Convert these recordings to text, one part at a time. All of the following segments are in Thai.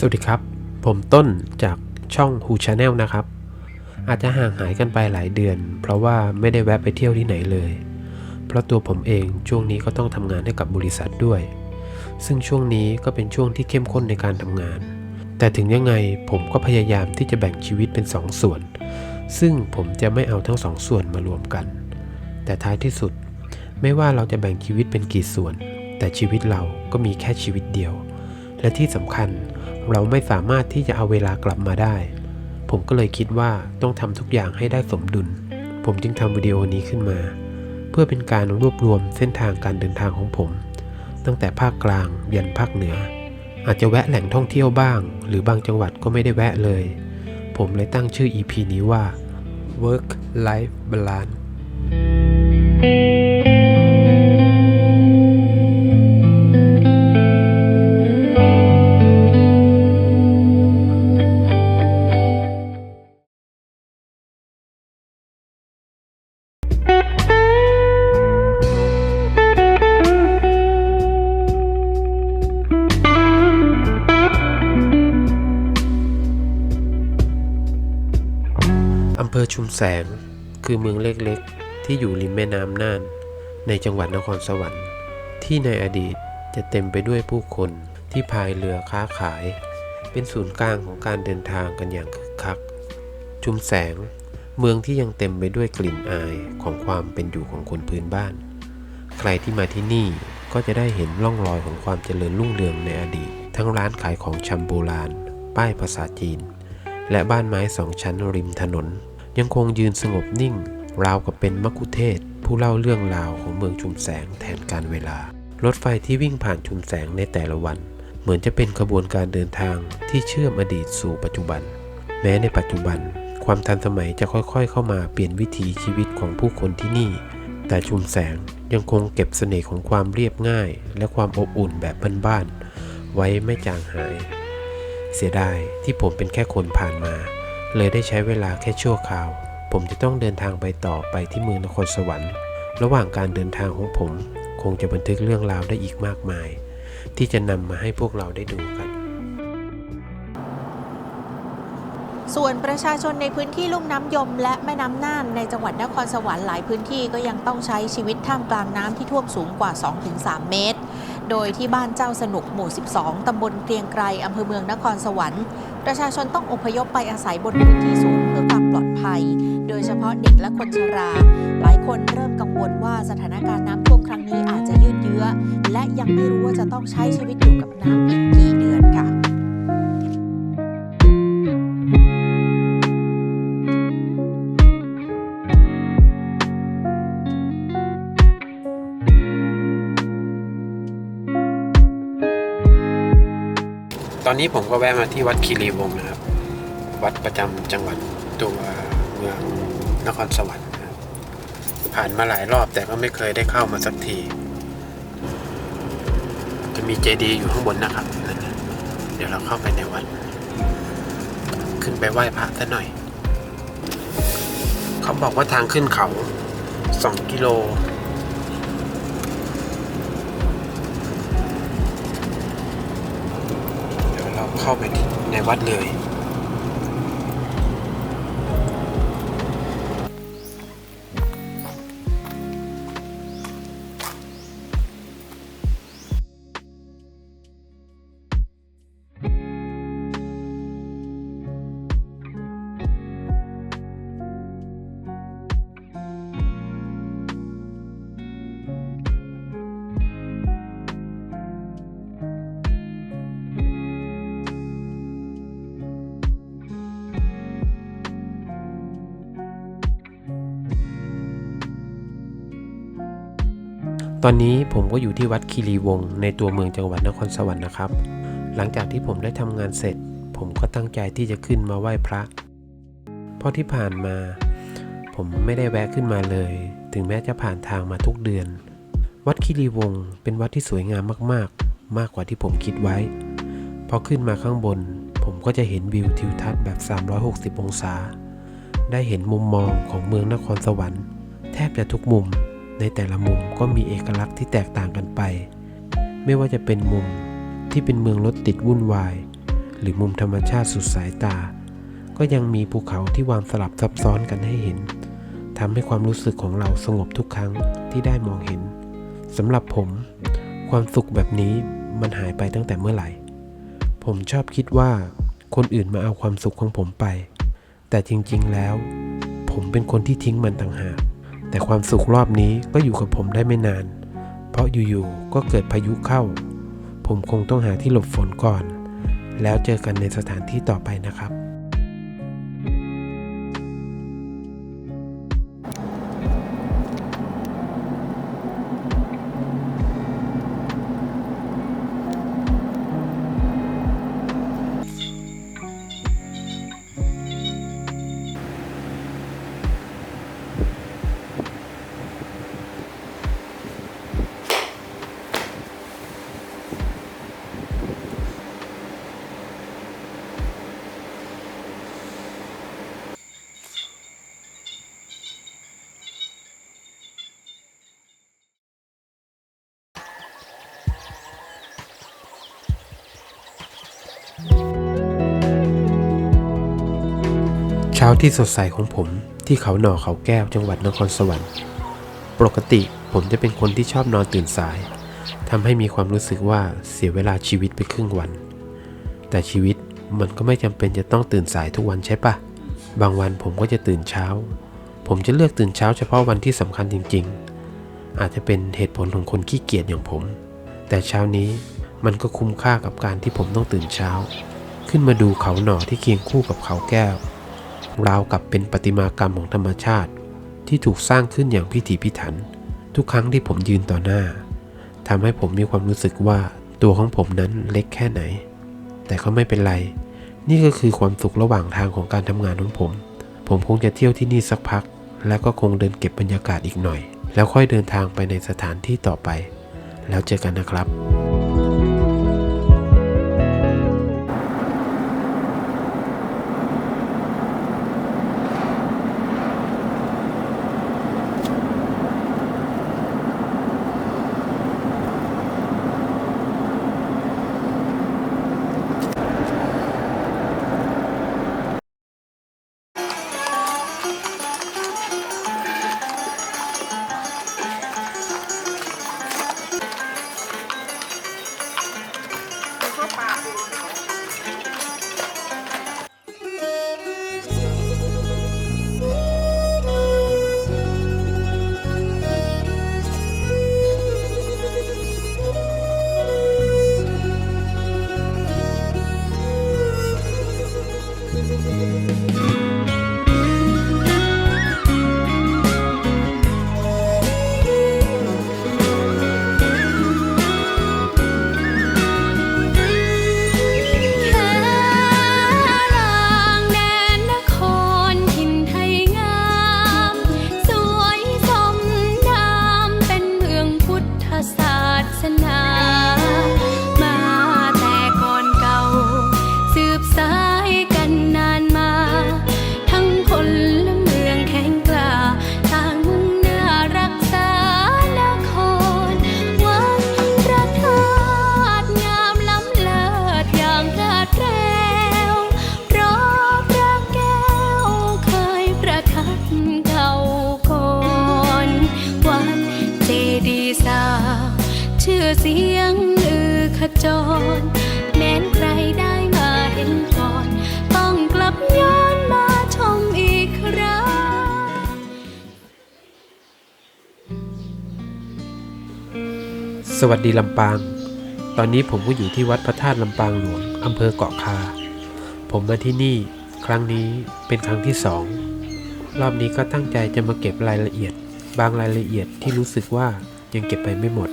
สวัสดีครับ ผมต้นจากช่อง Who Channel นะครับ อาจจะห่างหายกันไปหลายเดือน เพราะว่าไม่ได้แวะไปเที่ยวที่ไหนเลย เพราะตัวผมเองช่วงนี้ก็ต้องทำงานให้กับบริษัทด้วย ซึ่งช่วงนี้ก็เป็นช่วงที่เข้มข้นในการทำงาน แต่ถึงยังไงผมก็พยายามที่จะแบ่งชีวิตเป็นสองส่วน ซึ่งผมจะไม่เอาทั้งสองส่วนมารวมกัน แต่ท้ายที่สุด ไม่ว่าเราจะแบ่งชีวิตเป็นกี่ส่วน แต่ชีวิตเราก็มีแค่ชีวิตเดียว และที่สำคัญเเราไม่สามารถที่จะเอาเวลากลับมาได้ ผมก็เลยคิดว่าต้องทำทุกอย่างให้ได้สมดุล ผมจึงทำวิดีโอนี้ขึ้นมา เพื่อเป็นการรวบรวมเส้นทางการเดินทางของผม ตั้งแต่ภาคกลางยันภาคเหนือ อาจจะแวะแหล่งท่องเที่ยวบ้าง หรือบางจังหวัดก็ไม่ได้แวะเลย ผมเลยตั้งชื่อ EP นี้ว่า Work Life Balance ชุมแสง คือเมืองเล็กๆ ที่อยู่ริมแม่น้ำน่าน ในจังหวัดนครสวรรค์ ที่ในอดีตจะเต็มไปด้วยผู้คนที่พายเรือค้าขาย เป็นศูนย์กลางของการเดินทางกันอย่างคึกคัก ชุมแสง เมืองที่ยังเต็มไปด้วยกลิ่นอายของความเป็นอยู่ของคนพื้นบ้าน ใครที่มาที่นี่ก็จะได้เห็นร่องรอยของความเจริญรุ่งเรืองในอดีต ทั้งร้านขายของชำโบราณ ป้ายภาษาจีน และบ้านไม้สองชั้นริมถนน ยังคงยืนสงบนิ่ง ราวกับเป็นมักคุเทศ ผู้เล่าเรื่องราวของเมืองชุมแสงแทนการเวลา รถไฟที่วิ่งผ่านชุมแสงในแต่ละวัน เหมือนจะเป็นขบวนการเดินทางที่เชื่อมอดีตสู่ปัจจุบัน แม้ในปัจจุบัน ความทันสมัยจะค่อยๆ เข้ามาเปลี่ยนวิถีชีวิตของผู้คนที่นี่ แต่ชุมแสงยังคงเก็บเสน่ห์ของความเรียบง่าย และความอบอุ่นแบบบ้านๆไว้ไม่จางหาย เสียดายที่ผมเป็นแค่คนผ่านมา เลยได้ใช้เวลาแค่ชั่วคราว ผมจะต้องเดินทางไปต่อไปที่เมืองนครสวรรค์ ระหว่างการเดินทางของผม คงจะบันทึกเรื่องราวได้อีกมากมาย ที่จะนำมาให้พวกเราได้ดูกัน ส่วนประชาชนในพื้นที่ลุ่มน้ำยม และแม่น้ำน่านในจังหวัดนครสวรรค์หลายพื้นที่ก็ยังต้องใช้ชีวิตท่ามกลางน้ำที่ท่วมสูงกว่า 2-3 เมตร โดยที่บ้านเจ้าสนุกหมู่ 12 ตำบลเกรียงไกรอำเภอเมืองนครสวรรค์ ประชาชนต้องอพยพไปอาศัยบนพื้นที่สูงเพื่อความปลอดภัย โดยเฉพาะเด็กและคนชรา หลายคนเริ่มกังวลว่าสถานการณ์น้ำท่วมครั้งนี้อาจจะยืดเยื้อ และยังไม่รู้ว่าจะต้องใช้ชีวิตอยู่กับน้ำอีก นี้ผมก็แวะมาที่วัดคีรีวงศ์นะครับ วัดประจำจังหวัดตัวเมืองนครสวรรค์นะครับผ่านมาหลายรอบแต่ก็ไม่เคยได้เข้ามาสักที จะมีเจดีย์อยู่ข้างบนนะครับ เดี๋ยวเราเข้าไปในวัด ขึ้นไปไหว้พระซะหน่อย เขาบอกว่าทางขึ้นเขาสองกิโล เข้าไปในวัดเลย ตอนนี้ผมก็อยู่ที่วัดคีรีวงศ์ในตัวเมืองจังหวัดนครสวรรค์นะครับ หลังจากที่ผมได้ทำงานเสร็จ ผมก็ตั้งใจที่จะขึ้นมาไหว้พระ เพราะที่ผ่านมา ผมไม่ได้แวะขึ้นมาเลย ถึงแม้จะผ่านทางมาทุกเดือน วัดคีรีวงศ์เป็นวัดที่สวยงามมากๆ มากกว่าที่ผมคิดไว้ พอขึ้นมาข้างบน ผมก็จะเห็นวิวทิวทัศน์แบบ 360 องศา ได้เห็นมุมมองของเมืองนครสวรรค์ แทบจะทุกมุม ในแต่ละมุมก็มีเอกลักษณ์ที่แตกต่างกันไป ไม่ว่าจะเป็นมุมที่เป็นเมืองรถติดวุ่นวาย หรือมุมธรรมชาติสุดสายตา ก็ยังมีภูเขาที่วางสลับซับซ้อนกันให้เห็นทำให้ความรู้สึกของเราสงบทุกครั้งที่ได้มองเห็นสำหรับผม ความสุขแบบนี้มันหายไปตั้งแต่เมื่อไหร่ ผมชอบคิดว่าคนอื่นมาเอาความสุขของผมไป แต่จริงๆแล้ว ผมเป็นคนที่ทิ้งมันต่างหาก แต่ความสุขรอบนี้ก็อยู่กับผมได้ไม่นาน เพราะอยู่ๆก็เกิดพายุเข้า ผมคงต้องหาที่หลบฝนก่อน แล้วเจอกันในสถานที่ต่อไปนะครับาที่สดใสของผมที่เขาหน่อเขาแก้วจังหวัดนครสวรรค์ ปกติผมจะเป็นคนที่ชอบนอนตื่นสายทำให้มีความรู้สึกว่าเสียเวลาชีวิตไปครึ่งวัน แต่ชีวิตมันก็ไม่จำเป็นจะต้องตื่นสายทุกวันใช่ปะบางวันผมก็จะตื่นเช้า ผมจะเลือกตื่นเช้าเฉพาะวันที่สำคัญจริง ๆ อาจจะเป็นเหตุผลของคนขี้เกียจอย่างผม แต่เช้านี้มันก็คุ้มค่ากับการที่ผมต้องตื่นเช้า ขึ้นมาดูเขาหน่อที่เคียงคู่กับเขาแก้ว ราวกับเป็นประติมากรรมของธรรมชาติ ที่ถูกสร้างขึ้นอย่างพิถีพิถัน ทุกครั้งที่ผมยืนต่อหน้าทำให้ผมมีความรู้สึกว่าตัวของผมนั้นเล็กแค่ไหน แต่ก็ไม่เป็นไร นี่ก็คือความสุขระหว่างทางของการทำงานของผม ผมคงจะเที่ยวที่นี่สักพัก แล้วก็คงเดินเก็บบรรยากาศอีกหน่อย แล้วค่อยเดินทางไปในสถานที่ต่อไป แล้วเจอกันนะครับ สวัสดีลำปาง ตอนนี้ผมก็อยู่ที่วัดพระธาตุลำปางหลวงอำเภอเกาะคา ผมมาที่นี่ครั้งนี้เป็นครั้งที่สอง รอบนี้ก็ตั้งใจจะมาเก็บรายละเอียด บางรายละเอียดที่รู้สึกว่ายังเก็บไปไม่หมด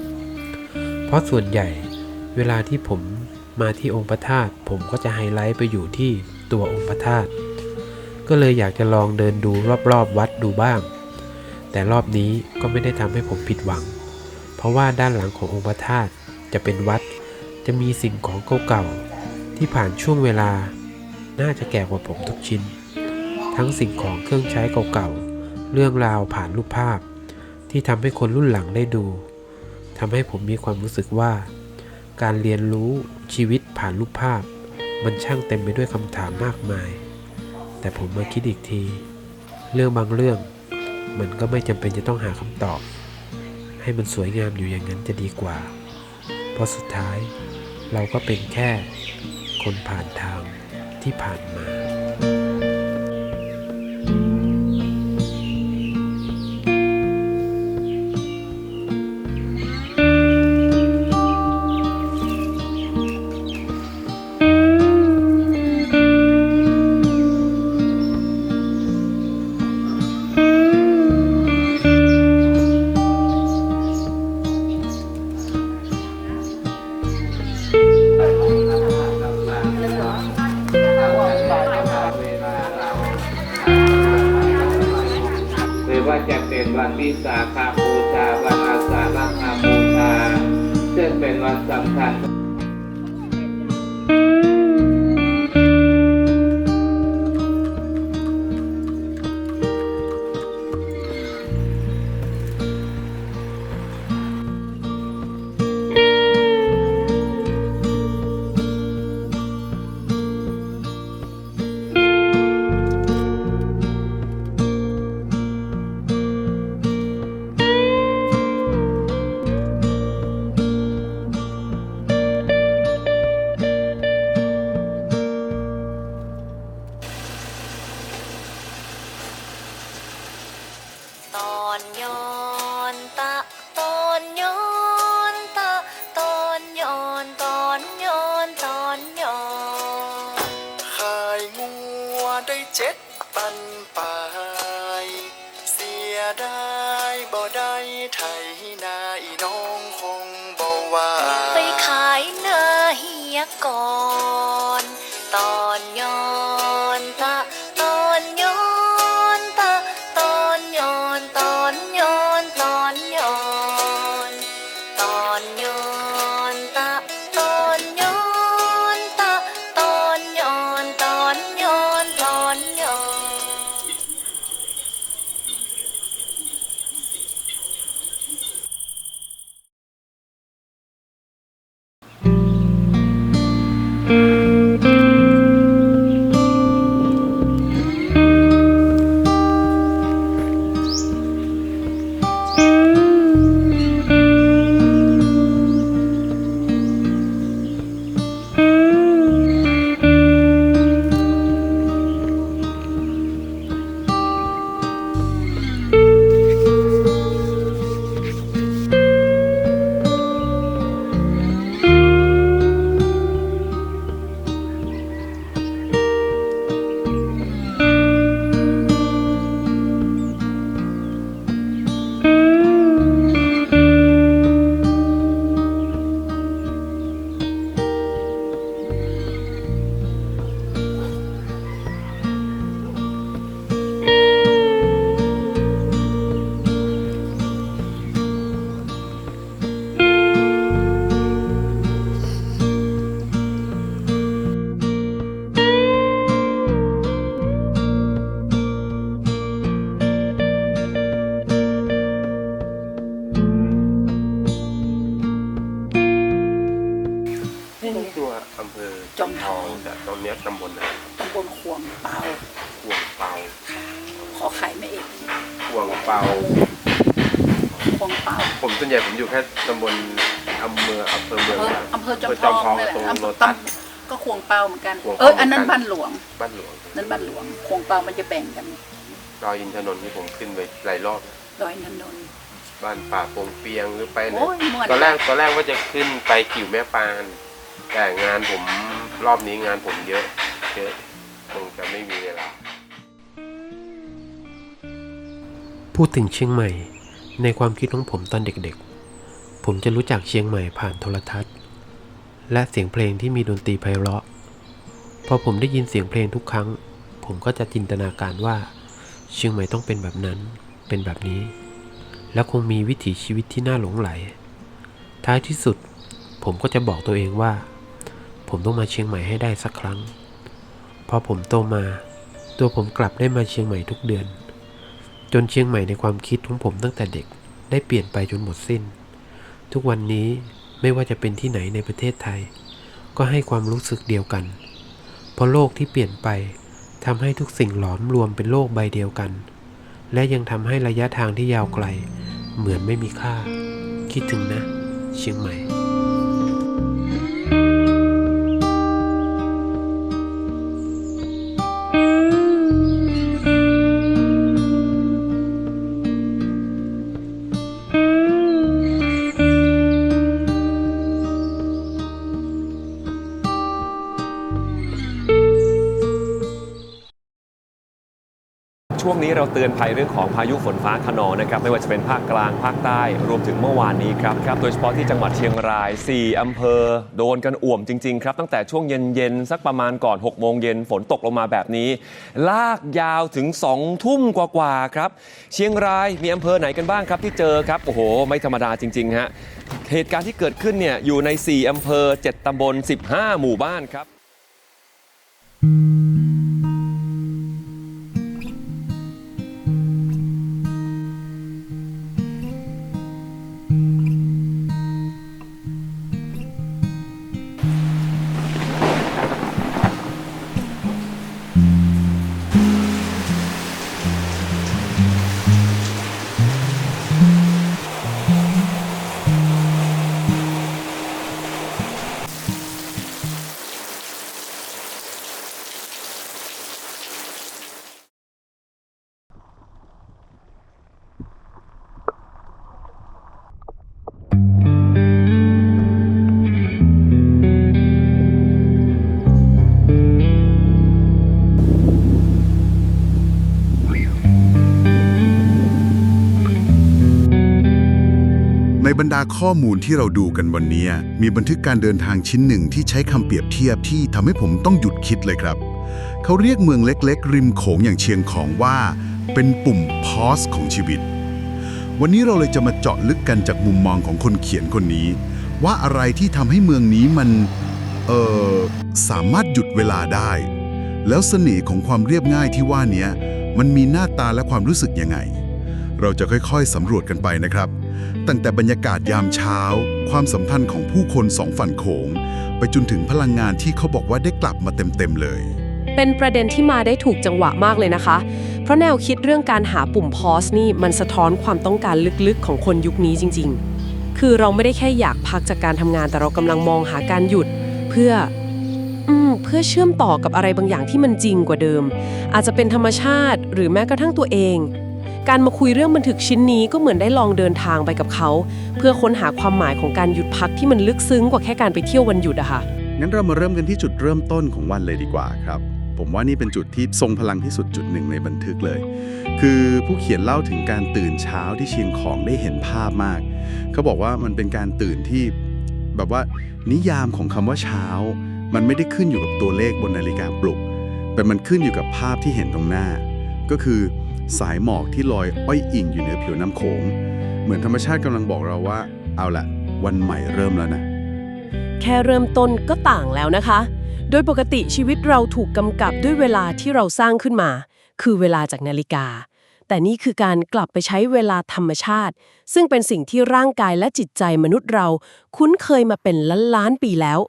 เพราะส่วนใหญ่เวลาที่ผมมาที่องค์พระธาตุผมก็จะไฮไลท์ไปอยู่ที่ตัวองค์พระธาตุ ก็เลยอยากจะลองเดินดูรอบๆวัดดูบ้าง แต่รอบนี้ก็ไม่ได้ทำให้ผมผิดหวัง ราะว่าด้านหลังขององค์พระธาตุจะเป็นวัด จะมีสิ่งของเก่าๆที่ผ่านช่วงเวลา น่าจะแก่กว่าผมทุกชิ้น ทั้งสิ่งของเครื่องใช้เก่าๆ เรื่องราวผ่านรูปภาพ ที่ทำให้คนรุ่นหลังได้ดูทำให้ผมมีความรู้สึกว่า การเรียนรู้ชีวิตผ่านรูปภาพ มันช่างเต็มไปด้วยคำถามมากมาย แต่ผมมาคิดอีกที เรื่องบางเรื่อง มันก็ไม่จำเป็นจะต้องหาคำตอบ ให้มันสวยงามอยู่อย่างนั้นจะดีกว่า เพราะสุดท้ายเราก็เป็นแค่คนผ่านทางที่ผ่านมา ซึ่งเตอนย้อน ตำบลอำเภออำเภอเมืองอำเภออำเภอจอมทองนั่นแหละตรงอำโลเภอตัสตำก็ขวงเปาเหมือนกันขวงเปาเอออันนั้นเหมือนกันบ้านหลวง บ้านหลวงนั่นบ้านหลวงขวงเปามันจะแบ่งกันดอยอินทนนท์ที่ผมขึ้นไปหลายรอบดอยนันนนท์บ้านป่าโปงเปียงหรือไปไหนโอ้ยม่วนตอนแรกตอนแรกว่าจะขึ้นไปกิ่วแม่ปาน แต่งานผมรอบนี้งานผมเยอะเยอะคงจะไม่มีเวลาพูดถึงเชียงใหม่ ในความคิดของผมตอนเด็กๆ ผมจะรู้จักเชียงใหม่ผ่านโทรทัศน์ และเสียงเพลงที่มีดนตรีไพเราะ พอผมได้ยินเสียงเพลงทุกครั้ง ผมก็จะจินตนาการว่า เชียงใหม่ต้องเป็นแบบนั้น เป็นแบบนี้ และคงมีวิถีชีวิตที่น่าหลงไหล ท้ายที่สุด ผมก็จะบอกตัวเองว่า ผมต้องมาเชียงใหม่ให้ได้สักครั้ง พอผมโตมา ตัวผมกลับได้มาเชียงใหม่ทุกเดือน จนเชียงใหม่ในความคิดของผมตั้งแต่เด็กได้เปลี่ยนไปจนหมดสิ้น ทุกวันนี้ไม่ว่าจะเป็นที่ไหนในประเทศไทย ก็ให้ความรู้สึกเดียวกัน เพราะโลกที่เปลี่ยนไปทำให้ทุกสิ่งหลอมรวมเป็นโลกใบเดียวกัน และยังทำให้ระยะทางที่ยาวไกล เหมือนไม่มีค่า คิดถึงนะ เชียงใหม่ นี้เราเตือนภัยเรื่องของพายุฝนฟ้าขนองนะครับไม่ว่าจะเป็นภาคกลางภาคใต้รวมถึงเมื่อวานนี้ครับครับโดยเฉพาะที่จังหวัดเชียงราย 4 อำเภอ โดนกันอ่วมจริง ๆ ครับ ตั้งแต่ช่วงเย็น ๆ สักประมาณก่อน 6 โมงเย็นฝนตกลงมาแบบนี้ ลากยาวถึง 2 ทุ่มกว่าๆครับ เชียงรายมีอำเภอไหนกันบ้างครับที่เจอครับโอ้โห ไม่ธรรมดาจริงๆฮะเหตุการณ์ที่เกิดขึ้นเนี่ยอยู่ใน 4 อำเภอ 7 ตำบล 15 หมู่บ้านครับใน ข้อมูลที่เราดูกันวันนี้ มีบันทึกการเดินทางชิ้นหนึ่งที่ใช้คำเปรียบเทียบที่ทำให้ผมต้องหยุดคิดเลยครับ เขาเรียกเมืองเล็ก ๆ ริมโขงอย่างเชียงของว่า เป็นปุ่มพอสของชีวิต วันนี้เราเลยจะมาเจาะลึกกันจากมุมมองของคนเขียนคนนี้ ว่าอะไรที่ทำให้เมืองนี้มัน เออสามารถหยุดเวลาได้ แล้วเสน่ห์ของความเรียบง่ายที่ว่านี้มันมีหน้าตาและความรู้สึกยังไง เราจะค่อยๆสำรวจกันไปนะครับ ตั้งแต่บรรยากาศยามเช้า ความสัมพันธ์ของผู้คนสองฝั่งโขง ไปจนถึงพลังงานที่เขาบอกว่าได้กลับมาเต็มๆเลย เป็นประเด็นที่มาได้ถูกจังหวะมากเลยนะคะ เพราะแนวคิดเรื่องการหาปุ่มพอสนี่มันสะท้อนความต้องการลึกๆ ของคนยุคนี้จริง ๆ คือเราไม่ได้แค่อยากพักจากการทำงานแต่เรากำลังมองหาการหยุด เพื่อเพื่อเชื่อมต่อกับอะไรบางอย่างที่มันจริงกว่าเดิม อาจจะเป็นธรรมชาติหรือแม้กระทั่งตัวเอง การมาคุยเรื่องบันทึกชิ้นนี้ก็เหมือนได้ลองเดินทางไปกับเขา เพื่อค้นหาความหมายของการหยุดพักที่มันลึกซึ้งกว่าแค่การไปเที่ยววันหยุดอะค่ะ งั้นเรามาเริ่มกันที่จุดเริ่มต้นของวันเลยดีกว่าครับ ผมว่านี่เป็นจุดที่ทรงพลังที่สุดจุดหนึ่งในบันทึกเลย คือผู้เขียนเล่าถึงการตื่นเช้าที่เชียงของได้เห็นภาพมาก เขาบอกว่ามันเป็นการตื่นที่แบบว่านิยามของคำว่าเช้า มันไม่ได้ขึ้นอยู่กับตัวเลขบนนาฬิกาปลุก แต่มันขึ้นอยู่กับภาพที่เห็นตรงหน้า ก็คือ สายหมอกที่ลอยอ้อยอิงอยู่เหนือผิวน้ำโขง เหมือนธรรมชาติกำลังบอกเราว่า เอาละวันใหม่เริ่มแล้วนะ แค่เริ่มต้นก็ต่างแล้วนะคะ โดยปกติชีวิตเราถูกกำกับด้วยเวลาที่เราสร้างขึ้นมา คือเวลาจากนาฬิกา แต่นี่คือการกลับไปใช้เวลาธรรมชาติ ซึ่งเป็นสิ่งที่ร่างกายและจิตใจมนุษย์เรา คุ้นเคยมาเป็นล้านล้านปีแล้ว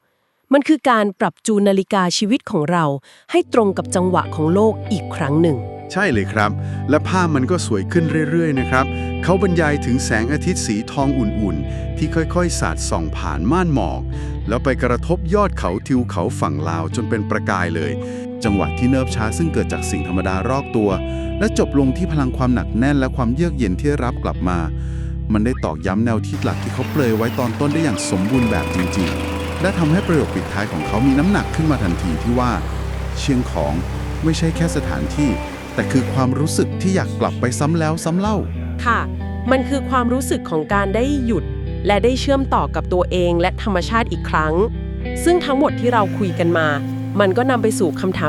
มันคือการปรับจูนนาฬิกาชีวิตของเราให้ตรงกับจังหวะของโลกอีกครั้งหนึ่ง ใช่เลยครับ และภาพมันก็สวยขึ้นเรื่อยๆนะครับ เขาบรรยายถึงแสงอาทิตย์สีทองอุ่นๆ ที่ค่อยๆ สาดส่องผ่านม่านหมอก แล้วไปกระทบยอดเขาทิวเขาฝั่งลาวจนเป็นประกายเลย จังหวะที่เนิบช้าซึ่งเกิดจากสิ่งธรรมดารอบตัว และจบลงที่พลังความหนักแน่นและความเยือกเย็นที่รับกลับมา มันได้ตอกย้ำแนวคิดหลักที่เขาเปลยไว้ตอนต้นได้อย่างสมบูรณ์แบบจริงๆ และทำให้ประโยคปิดท้ายของเขามีน้ำหนักขึ้นมาทันทีที่ว่า เชียงของไม่ใช่แค่สถานที่ แต่คือความรู้สึกที่อยากกลับไปซ้ำแล้วซ้ำเล่า ค่ะ มันคือความรู้สึกของการได้หยุด และได้เชื่อมต่อกับตัวเองและธรรมชาติอีกครั้ง ซึ่งทั้งหมดที่เราคุยกันมา มันก็นำไปสู่คำถาม